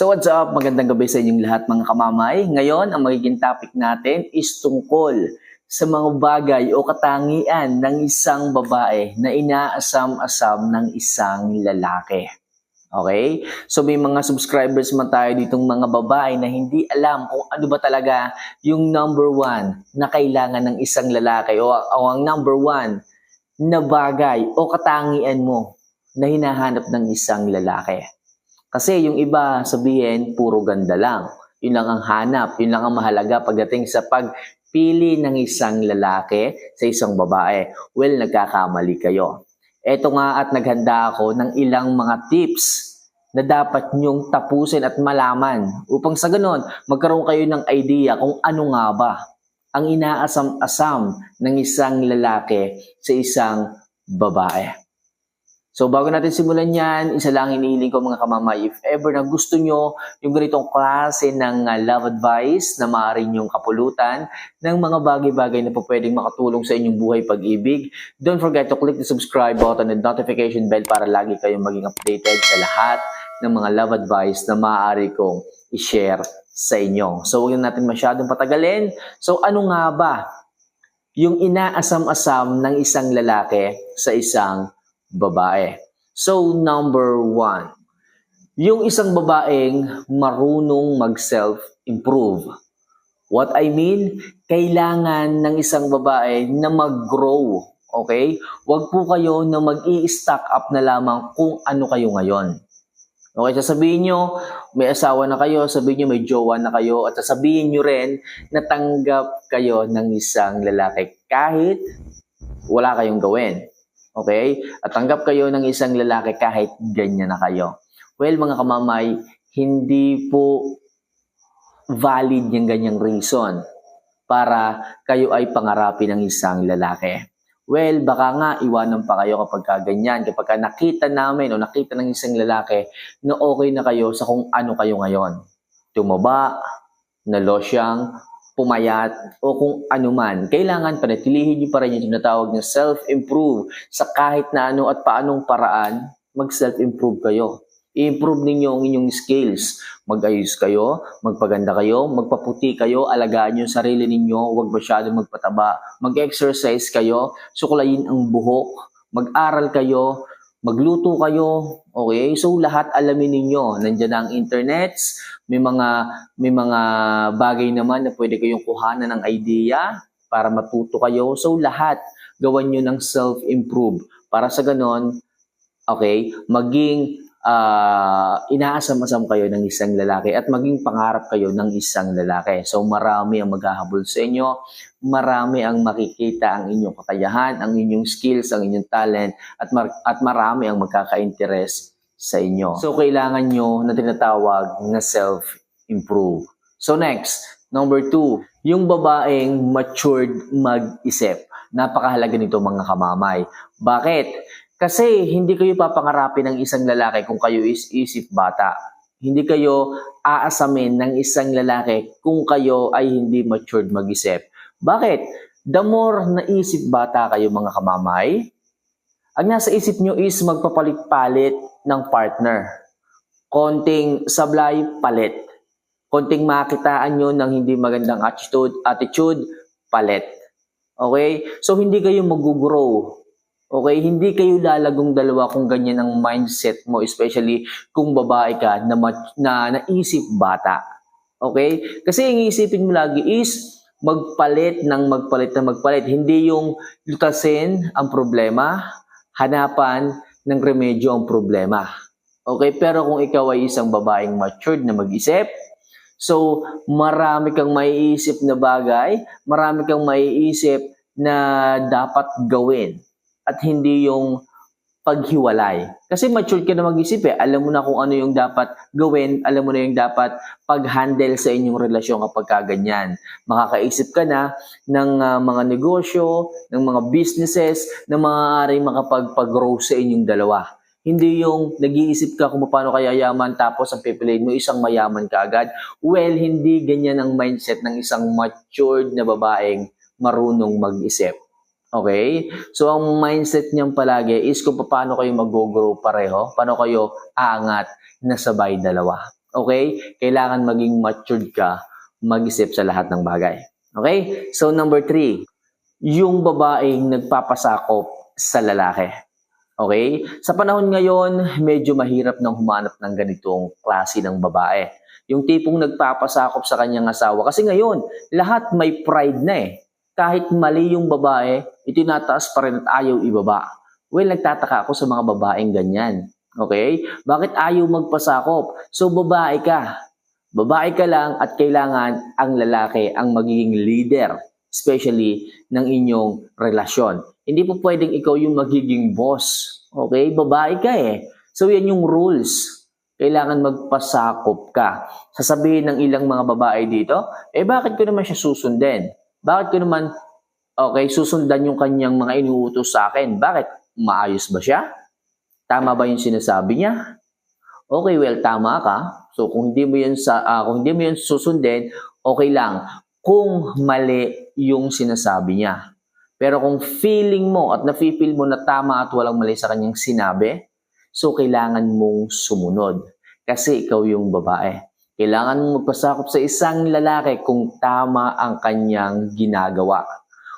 So what's up? Magandang gabi sa inyong lahat mga kamamay. Ngayon, ang magiging topic natin is tungkol sa mga bagay o katangian ng isang babae na inaasam-asam ng isang lalaki. Okay? So may mga subscribers man tayo ditong mga babae na hindi alam kung ano ba talaga yung number one na kailangan ng isang lalaki o, o ang number one na bagay o katangian mo na hinahanap ng isang lalaki. Kasi yung iba sabihin, puro ganda lang. Yun lang ang hanap, yun lang ang mahalaga pagdating sa pagpili ng isang lalaki sa isang babae. Well, nagkakamali kayo. Eto nga at naghanda ako ng ilang mga tips na dapat nyong tapusin at malaman upang sa ganon magkaroon kayo ng idea kung ano nga ba ang inaasam-asam ng isang lalaki sa isang babae. So bago natin simulan yan, isa lang hinihiling ko mga kamamay, if ever na gusto nyo yung ganitong klase ng uh, love advice na maaari nyong kapulutan ng mga bagay-bagay na po pwedeng makatulong sa inyong buhay pag-ibig, don't forget to click the subscribe button and notification bell para lagi kayong maging updated sa lahat ng mga love advice na maaari kong i-share sa inyo. So huwag na natin masyadong patagalin. So ano nga ba yung inaasam-asam ng isang lalaki sa isang babae. So, number one, yung isang babaeng marunong mag-self-improve. What I mean, kailangan ng isang babae na mag-grow. Okay? Huwag po kayo na mag-i-stack up na lamang kung ano kayo ngayon. Okay, sasabihin nyo, may asawa na kayo, sabihin nyo may jowa na kayo, at sasabihin nyo rin na tanggap kayo ng isang lalaki kahit wala kayong gawin. Okay? At tanggap kayo ng isang lalaki kahit ganyan na kayo. Well, mga kamamay, hindi po valid yung ganyang reason para kayo ay pangarapin ng isang lalaki. Well, baka nga iwanan pa kayo kapag ka ganyan. Kapag ka nakita namin o nakita ng isang lalaki na okay na kayo sa kung ano kayo ngayon. Tumaba, nalosyang, pumayat o kung ano man, kailangan panatilihin niyo pa rin yung tinatawag na self-improve sa kahit na ano at paanong paraan, mag-self-improve kayo. I-improve ninyo ang inyong skills. Mag-ayos kayo, magpaganda kayo, magpaputi kayo, alagaan yung sarili ninyo, huwag masyadong magpataba. Mag-exercise kayo, suklayin ang buhok, mag-aral kayo, magluto kayo, okay? So lahat alamin ninyo, nandiyan ang internets, may mga may mga bagay naman na pwede kayong kuhanan ng idea para matuto kayo. So lahat gawan niyo ng self-improve para sa ganon, okay, maging uh, inaasam-asam kayo ng isang lalaki at maging pangarap kayo ng isang lalaki. So marami ang maghahabol sa inyo, marami ang makikita ang inyong kakayahan, ang inyong skills, ang inyong talent, at, mar- at marami ang magkaka-interest sa inyo. So kailangan nyo na tinatawag na self-improve. So next, number two, yung babaeng matured mag-isip. Napakahalaga nito mga kamamay. Bakit? Kasi hindi kayo papangarapin ng isang lalaki kung kayo is isip bata. Hindi kayo aasamin ng isang lalaki kung kayo ay hindi matured mag-isip. Bakit? The more naisip bata kayo mga kamamay, ang nasa isip nyo is magpapalit-palit ng partner. Konting sablay, palit. Konting makitaan nyo ng hindi magandang attitude, attitude, palit. Okay? So, hindi kayo mag-grow. Okay? Hindi kayo lalagong dalawa kung ganyan ang mindset mo, especially kung babae ka na, na naisip bata. Okay? Kasi ang isipin mo lagi is magpalit ng magpalit ng magpalit. Hindi yung lutasin ang problema, hanapan ng remedyo ang problema. Okay? Pero kung ikaw ay isang babaeng matured na mag-isip, so marami kang maiisip na bagay, marami kang maiisip na dapat gawin at hindi yung paghiwalay. Kasi mature ka na mag-isip eh. Alam mo na kung ano yung dapat gawin, alam mo na yung dapat pag-handle sa inyong relasyon kapag kaganyan. Makakaisip ka na ng uh, mga negosyo, ng mga businesses na maaaring makapag-grow sa inyong dalawa. Hindi yung nag-iisip ka kung paano kaya yaman tapos ang pipiliin mo isang mayaman ka agad. Well, hindi ganyan ang mindset ng isang matured na babaeng marunong mag-isip. Okay? So, ang mindset niyang palagi is kung paano kayo mag-grow pareho, paano kayo aangat na sabay dalawa. Okay? Kailangan maging matured ka mag-isip sa lahat ng bagay. Okay? So number three, yung babaeng nagpapasakop sa lalaki. Okay? Sa panahon ngayon, medyo mahirap nang humanap ng ganitong klase ng babae. Yung tipong nagpapasakop sa kanyang asawa. Kasi ngayon, lahat may pride na eh. Kahit mali yung babae, itinataas pa rin at ayaw ibaba. Well, nagtataka ako sa mga babaeng ganyan. Okay? Bakit ayaw magpasakop? So, babae ka. Babae ka lang at kailangan ang lalaki ang magiging leader, especially ng inyong relasyon. Hindi po pwedeng ikaw yung magiging boss. Okay? Babae ka eh. So, yan yung rules. Kailangan magpasakop ka. Sasabihin ng ilang mga babae dito, eh bakit ko naman siya susundin? Bakit ko naman, okay, susundan yung kanyang mga inuutos sa akin? Bakit? Maayos ba siya? Tama ba yung sinasabi niya? Okay, well, tama ka. So, kung hindi mo yun, sa, ah, kung hindi mo yun susundin, okay lang. Kung mali yung sinasabi niya. Pero kung feeling mo at nafe-feel mo na tama at walang mali sa kanyang sinabi, so kailangan mong sumunod. Kasi ikaw yung babae. Kailangan mong magpasakop sa isang lalaki kung tama ang kanyang ginagawa.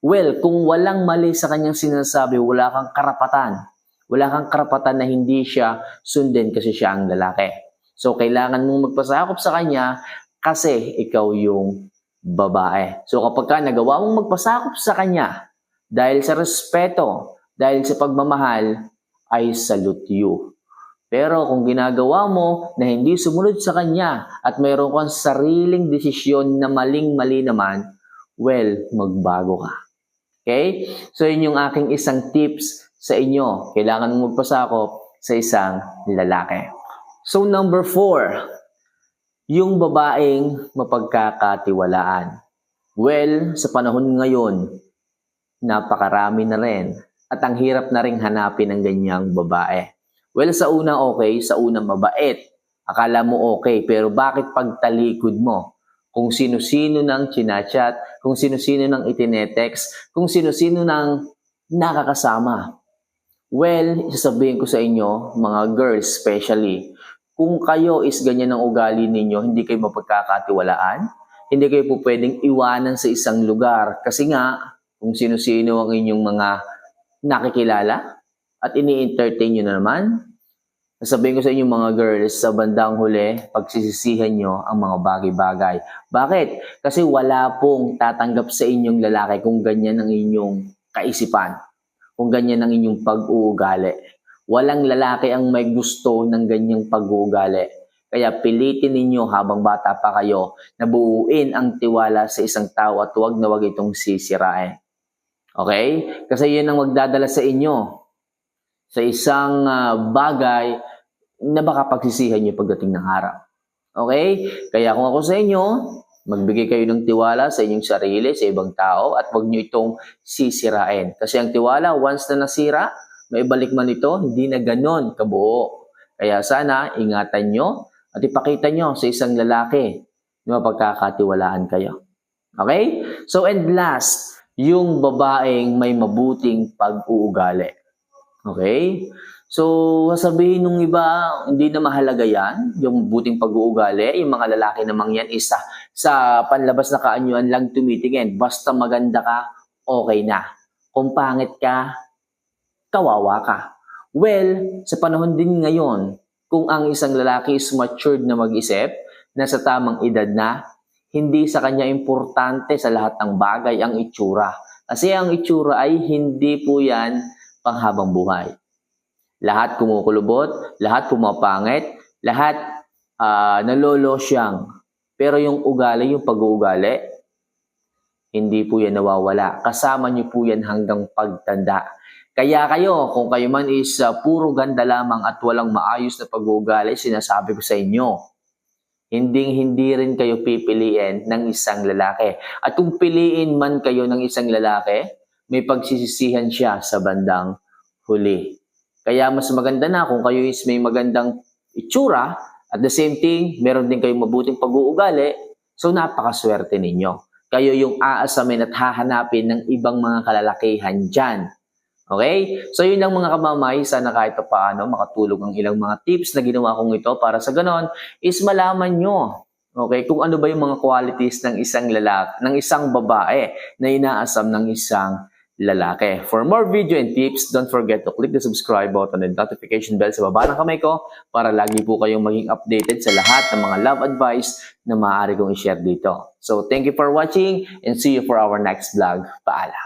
Well, kung walang mali sa kanyang sinasabi, wala kang karapatan. Wala kang karapatan na hindi siya sundin kasi siya ang lalaki. So, kailangan mong magpasakop sa kanya kasi ikaw yung babae. So, kapag ka nagawa mong magpasakop sa kanya dahil sa respeto, dahil sa pagmamahal, I salute you. Pero kung ginagawa mo na hindi sumunod sa kanya at mayroon kang sariling desisyon na maling-mali naman, well, magbago ka. Okay? So, yun yung aking isang tips sa inyo. Kailangan mong magpasakop sa isang lalaki. So, number four, yung babaeng mapagkakatiwalaan. Well, sa panahon ngayon, napakarami na rin. At ang hirap na rin hanapin ng ganyang babae. Well, sa una okay, sa una mabait. Akala mo okay, pero bakit pagtalikod mo? Kung sino-sino nang chinachat, kung sino-sino nang itinetext, kung sino-sino nang nakakasama. Well, sasabihin ko sa inyo, mga girls especially, kung kayo is ganyan ang ugali ninyo, hindi kayo mapagkakatiwalaan, hindi kayo po pwedeng iwanan sa isang lugar. Kasi nga, kung sino-sino ang inyong mga nakikilala at ini-entertain nyo na naman, sasabihin ko sa inyo mga girls, sa bandang huli, pagsisisihan nyo ang mga bagay-bagay. Bakit? Kasi wala pong tatanggap sa inyong lalaki kung ganyan ang inyong kaisipan, kung ganyan ang inyong pag-uugali. Walang lalaki ang may gusto ng ganyang pag-uugali. Kaya pilitin ninyo habang bata pa kayo na buuin ang tiwala sa isang tao at huwag na huwag itong sisirain. Okay? Kasi yun ang magdadala sa inyo sa isang ah, bagay na baka pagsisihan nyo pagdating ng araw. Okay? Kaya kung ako sa inyo, magbigay kayo ng tiwala sa inyong sarili, sa ibang tao, at huwag nyo itong sisirain. Kasi ang tiwala, once na nasira, maibalik man ito, hindi na ganon kabuo. Kaya sana, ingatan nyo at ipakita nyo sa isang lalaki na mapagkakatiwalaan kayo. Okay? So, and last, yung babaeng may mabuting pag-uugali. Okay? So, sasabihin nung iba, hindi na mahalaga yan, yung buting pag-uugali, yung mga lalaki namang yan, isa sa panlabas na kaanyuan lang tumitingin. Basta maganda ka, okay na. Kung pangit ka, kawawa ka. Well, sa panahon din ngayon, kung ang isang lalaki is matured na mag-isip, nasa tamang edad na, hindi sa kanya importante sa lahat ng bagay ang itsura. Kasi ang itsura ay hindi po yan panghabang buhay. Lahat kumukulubot, lahat pumapangit, lahat uh, nalolo siyang. Pero yung ugali, yung pag-uugali, hindi po yan nawawala. Kasama niyo po yan hanggang pagtanda. Kaya kayo, kung kayo man is uh, puro ganda lamang at walang maayos na pag-uugali, sinasabi ko sa inyo, hindi hindi rin kayo pipiliin ng isang lalaki. At kung piliin man kayo ng isang lalaki, may pagsisisihan siya sa bandang huli. Kaya mas maganda na kung kayo is may magandang itsura, at the same thing, meron din kayong mabuting pag-uugali, so napakaswerte ninyo. Kayo yung aasamin at hahanapin ng ibang mga kalalakihan dyan Okay? So yun lang mga kamamay, sana kahit pa paano makatulong ang ilang mga tips na ginawa kong ito para sa ganon is malaman nyo Okay, kung ano ba yung mga qualities ng isang lalaki, ng isang babae na inaasam ng isang lalaki. For more video and tips, don't forget to click the subscribe button and notification bell sa baba ng kamay ko para lagi po kayong maging updated sa lahat ng mga love advice na maaari kong i-share dito. So, thank you for watching and see you for our next vlog. Paalam!